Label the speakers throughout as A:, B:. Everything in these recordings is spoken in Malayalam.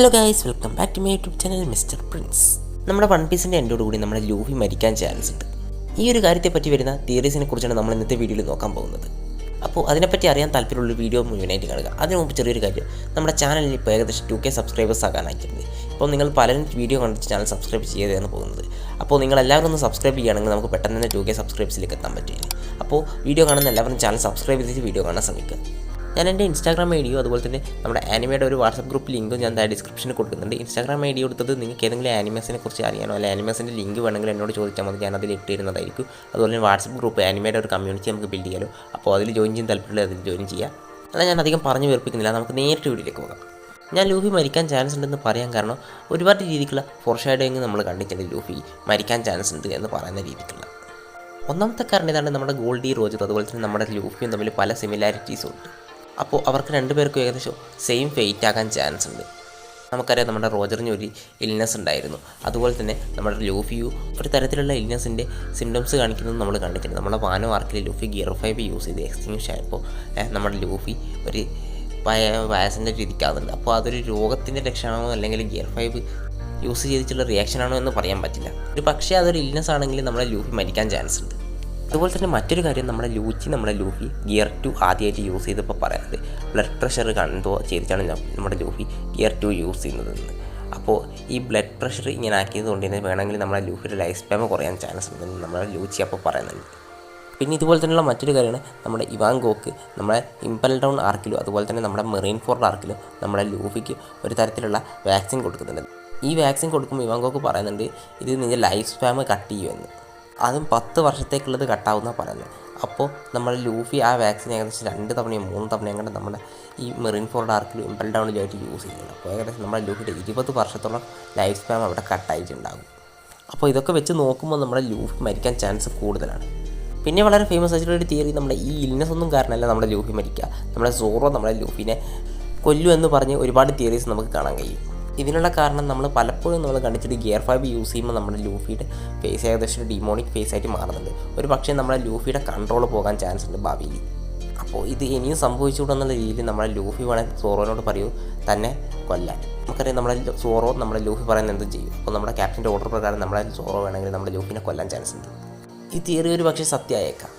A: Hello guys welcome back to my YouTube channel mister Prince നമ്മുടെ വൺ പീസിന്റെ എൻഡോട് കൂടി നമ്മുടെ ലൂഫി മരിക്കാൻ ചാൻസ് ഉണ്ട്. ഈ ഒരു കാര്യത്തെ പറ്റി വരുന്ന തിയറീസിനെ കുറിച്ചാണ് നമ്മൾ ഇന്നത്തെ വീഡിയോയിൽ നോക്കാൻ പോകുന്നത്. അപ്പോൾ അതിനെപ്പറ്റി അറിയാൻ താല്പര്യമുള്ള വീഡിയോ മുഴുവനായിട്ട് കാണുക. അതിനു മുമ്പ് ചെറിയൊരു കാര്യം നമ്മുടെ ചാനലിൽ ഇപ്പോൾ ഏകദേശം ടു കെ സബ്സ്ക്രൈബേഴ്സ് ആകാനായിട്ടുണ്ട് ഇപ്പോൾ നിങ്ങൾ പലരും വീഡിയോ കണ്ടിട്ട് ചാനൽ സബ്സ്ക്രൈബ് ചെയ്തതാണ് പോകുന്നത്. അപ്പോൾ നിങ്ങൾ എല്ലാവരും ഒന്ന് സബ്സ്ക്രൈബ് ചെയ്യുകയാണെങ്കിൽ നമുക്ക് പെട്ടെന്ന് തന്നെ ടു കെ സബ്സ്ക്രൈബ്സിലേക്ക് എത്താൻ പറ്റില്ല അപ്പോൾ വീഡിയോ കാണുന്ന എല്ലാവരും ചാനൽ സബ്സ്ക്രൈബ് ചെയ്ത് വീഡിയോ കാണാൻ ശ്രമിക്കുക. ഞാൻ എന്റെ ഇൻസ്റ്റാഗ്രാം ഐ ഡിയോ അതുപോലെ തന്നെ നമ്മുടെ ആനിമയുടെ ഒരു വാട്സപ്പ് ഗ്രൂപ്പ് ലിങ്കും ഞാൻ ഡിസ്ക്രിപ്ഷനിൽ കൊടുക്കുന്നുണ്ട്. ഇൻസ്റ്റാഗ്രാം ഐ ഡി കൊടുത്തത് നിങ്ങൾക്ക് ഏതെങ്കിലും ആനിമേസിനെ കുറിച്ച് അറിയാനോ? അല്ലെങ്കിൽ ആനിമേസിന്റെ ലിങ്ക് വേണമെങ്കിൽ എന്നോട് ചോദിച്ചാൽ മതി. ഞാൻ അതിൽ ഇട്ടിരുന്നതായിരിക്കും. അതുപോലെ തന്നെ വാട്സപ്പ് ഗ്രൂപ്പ് ആനിമയുടെ ഒരു കമ്മ്യൂണിറ്റി നമുക്ക് ബിൽഡ് ചെയ്യാലോ. അപ്പോൾ അതിൽ ജോയിൻ ചെയ്യാൻ താല്പര്യമുള്ള അതിൽ ജോയിൻ ചെയ്യാം എന്നാൽ ഞാൻ അധികം പറഞ്ഞു വീർപ്പിക്കുന്നില്ല നമുക്ക് നേരിട്ട് വീട്ടിലേക്ക് പോകാം. ഞാൻ ലൂഫി മരിക്കാൻ ചാൻസ് ഉണ്ടെന്ന് പറയാൻ കാരണം ഒരുപാട് രീതിക്കുള്ള ഫോർഷാഡോയിങ് നമ്മൾ കണ്ടിട്ടുണ്ട് ലൂഫി മരിക്കാൻ ചാൻസ് ഉണ്ട് എന്ന് പറയുന്ന രീതിക്കുള്ള. ഒന്നാമത്തെ കാരണം ഇതാണ് നമ്മുടെ ഗോൾഡി റോജർ അതുപോലെ തന്നെ നമ്മുടെ ലൂഫിയും തമ്മിൽ പല സിമിലാരിറ്റീസും ഉണ്ട്. അപ്പോൾ അവർക്ക് രണ്ടുപേർക്കും ഏകദേശം സെയിം ഫെയ്റ്റ് ആകാൻ ചാൻസ് ഉണ്ട്. നമുക്കറിയാം നമ്മുടെ റോജറിന് ഒരു ഇൽനെസ് ഉണ്ടായിരുന്നു. അതുപോലെ തന്നെ നമ്മുടെ ലൂഫിയു ഒരു തരത്തിലുള്ള ഇൽനെസ്സിന്റെ സിംറ്റംസ് കാണിക്കുന്നത് നമ്മൾ കണ്ടിട്ടുണ്ട്. നമ്മുടെ വാനോ ആർക്കിൽ ലൂഫി ഗിയർ ഫൈവ് യൂസ് ചെയ്ത് എക്സ്റ്റിങ്ഷ് ആയപ്പോൾ നമ്മുടെ ലൂഫി ഒരു വയ വയസ്സിന്റെ രീതിക്കാവുന്നുണ്ട്. അപ്പോൾ അതൊരു രോഗത്തിന്റെ ലക്ഷണമാണോ അല്ലെങ്കിൽ ഗിയർ ഫൈവ് യൂസ് ചെയ്തിട്ടുള്ള റിയാക്ഷൻ ആണോ എന്ന് പറയാൻ പറ്റില്ല. ഒരു പക്ഷേ അതൊരു ഇൽനെസ് ആണെങ്കിൽ നമ്മുടെ ലൂഫി മരിക്കാൻ ചാൻസ് ഉണ്ട്. അതുപോലെ തന്നെ മറ്റൊരു കാര്യം നമ്മുടെ ലൂച്ചി നമ്മുടെ ലൂഫി ഗിയർ ടു ആദ്യമായിട്ട് യൂസ് ചെയ്തപ്പോൾ പറയുന്നത് ബ്ലഡ് പ്രഷർ കണ്ടോ ചെയ്തിട്ടാണ് നമ്മുടെ ലൂഫി ഗിയർ ടു യൂസ് ചെയ്യുന്നതെന്ന് അപ്പോൾ ഈ ബ്ലഡ് പ്രഷർ ഇങ്ങനെ ആക്കിയത് കൊണ്ട് തന്നെ വേണമെങ്കിൽ നമ്മുടെ ലൂഫിയുടെ ലൈഫ് സ്പാം കുറയാൻ ചാൻസ് ഉണ്ടെന്ന് നമ്മുടെ ലൂച്ചി അപ്പോൾ പറയുന്നുണ്ട്. പിന്നെ ഇതുപോലെ തന്നെയുള്ള മറ്റൊരു കാര്യമാണ് നമ്മുടെ ഇവാങ്കോക്ക് നമ്മുടെ ഇമ്പൽ ഡൗൺ ആർക്കിലും അതുപോലെ തന്നെ നമ്മുടെ മെറീൻ ഫോർഡ് ആർക്കിലും നമ്മുടെ ലൂഫിക്ക് ഒരു തരത്തിലുള്ള വാക്സിൻ കൊടുക്കുന്നുണ്ട്. ഈ വാക്സിൻ കൊടുക്കുമ്പോൾ ഇവാങ്കോക്ക് പറയുന്നുണ്ട് ഇത് നിന്റെ ലൈഫ് സ്പാം കട്ട് ചെയ്യുമെന്ന്. അതും പത്ത് വർഷത്തേക്കുള്ളത് കട്ടാവുന്ന പറയുന്നത് അപ്പോൾ നമ്മൾ ലൂഫി ആ വാക്സിൻ ഏകദേശം രണ്ട് തവണയും മൂന്ന് തവണയും അങ്ങനെ നമ്മുടെ ഈ മെറിൻ ഫോർഡ് ആർക്കിലും ഇമ്പൽ ഡൗണിലായിട്ട് യൂസ് ചെയ്യുന്നത് അപ്പോൾ ഏകദേശം നമ്മുടെ ലൂഫിയുടെ ഇരുപത് വർഷത്തോളം ലൈഫ് സ്പാൻ അവിടെ കട്ടായിട്ടുണ്ടാകും. അപ്പോൾ ഇതൊക്കെ വെച്ച് നോക്കുമ്പോൾ നമ്മുടെ ലൂഫി മരിക്കാൻ ചാൻസ് കൂടുതലാണ്. പിന്നെ വളരെ ഫേമസ് ആയിട്ടുള്ള ഒരു തിയറി നമ്മുടെ ഈ ഇൽനെസ് ഒന്നും കാരണമല്ല നമ്മുടെ ലൂഫി മരിക്കുക. നമ്മുടെ സോറോ നമ്മുടെ ലൂഫിനെ കൊല്ലു എന്ന് പറഞ്ഞ് ഒരുപാട് തിയറീസ് നമുക്ക് കാണാൻ കഴിയും. ഇതിനുള്ള കാരണം നമ്മൾ പലപ്പോഴും നമ്മൾ കണ്ടിട്ട് ഗിയർ ഫൈവ് യൂസ് ചെയ്യുമ്പോൾ നമ്മുടെ ലൂഫിയുടെ ഫേസ് ഏകദേശം ഡിമോണിക് ഫേസ് ആയിട്ട് മാറുന്നുണ്ട്. ഒരു പക്ഷേ നമ്മുടെ ലൂഫിയുടെ കൺട്രോൾ പോകാൻ ചാൻസ് ഉണ്ട് ഭാവിയിൽ. അപ്പോൾ ഇത് ഇനിയും സംഭവിച്ചുകൂടെന്നുള്ള രീതിയിൽ നമ്മുടെ ലൂഫി വേണമെങ്കിൽ സോറോനോട് പറയൂ തന്നെ കൊല്ലാൻ. നമുക്കറിയാം നമ്മുടെ സോറോ നമ്മുടെ ലൂഫി പറയുന്നത് എന്തും ചെയ്യും. അപ്പോൾ നമ്മുടെ ക്യാപ്റ്റന്റെ ഓർഡർ പ്രകാരം നമ്മുടെ സോറോ വേണമെങ്കിൽ നമ്മുടെ ലൂഫിനെ കൊല്ലാൻ ചാൻസ് ഉണ്ട്. ഈ തിയറി ഒരു പക്ഷേ സത്യമായേക്കാം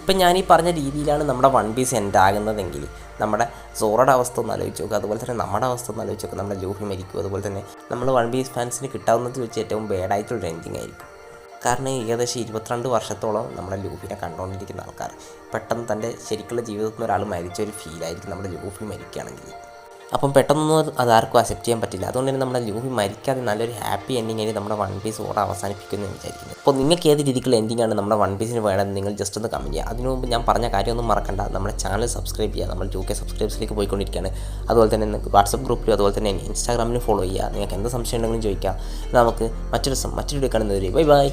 A: ഇപ്പം ഞാൻ ഈ പറഞ്ഞ രീതിയിലാണ് നമ്മുടെ വൺ പീസ് എൻഡ് ആകുന്നതെങ്കിൽ നമ്മുടെ സോറയുടെ അവസ്ഥ ഒന്ന് ആലോചിച്ച് നോക്കുക അതുപോലെ തന്നെ നമ്മുടെ അവസ്ഥ ഒന്ന് ആലോചിച്ച് നോക്കുക നമ്മുടെ ലൂഫി മരിക്കും. അതുപോലെ തന്നെ നമ്മൾ വൺ പീസ് ഫാൻസിന് കിട്ടാവുന്നത് വെച്ച് ഏറ്റവും ബാഡായിട്ടുള്ള എൻഡിങ് ആയിരിക്കും. കാരണം ഏകദേശം ഇരുപത്തിരണ്ട് വർഷത്തോളം നമ്മുടെ ലൂഫിനെ കണ്ടുകൊണ്ടിരിക്കുന്ന ആൾക്കാർ. പെട്ടെന്ന് തന്റെ ശരിക്കുള്ള ജീവിതത്തിൽ നിന്ന് ഒരാൾ മരിച്ച ഒരു ഫീലായിരിക്കും നമ്മുടെ ലൂഫി മരിക്കുകയാണെങ്കിൽ. അപ്പം പെട്ടെന്നൊന്നും അതാർക്കും അക്സെപ്റ്റ് ചെയ്യാൻ പറ്റില്ല. അതുകൊണ്ട് തന്നെ നമ്മുടെ ലൂഹി മരിക്കാതെ നല്ലൊരു ഹാപ്പി എൻഡിങ് ആയിട്ട് നമ്മുടെ വൺ പീസ് ഓടെ അവസാനിപ്പിക്കുന്നു എന്ന് വിചാരിക്കുന്നു. അപ്പോൾ നിങ്ങൾക്ക് ഏത് രീതിക്കുള്ള എൻഡിങ് ആണ് നമ്മുടെ വൺ പീസിന് വേണമെന്ന് നിങ്ങൾ ജസ്റ്റ് ഒന്ന് കമന്റ് ചെയ്യുക. അതിനു മുമ്പ് ഞാൻ പറഞ്ഞ കാര്യമൊന്നും മറക്കണ്ട. നമ്മുടെ ചാനൽ സബ്സ്ക്രൈബ് ചെയ്യുക. നമ്മൾ ടു കെ സബ്സ്ക്രൈബ്സിലേക്ക് പോയിക്കൊണ്ടിരിക്കുകയാണ്. അതുപോലെ തന്നെ നിങ്ങൾക്ക് വാട്സപ്പ് ഗ്രൂപ്പിലും അതുപോലെ തന്നെ ഇൻസ്റ്റാഗ്രാമിലും ഫോളോ ചെയ്യുക. നിങ്ങൾക്ക് എന്ത് സംശയം ഉണ്ടെങ്കിലും ചോദിക്കുക നമുക്ക് മറ്റൊരു മറ്റൊരു കാണുന്നത് ബൈ ബൈ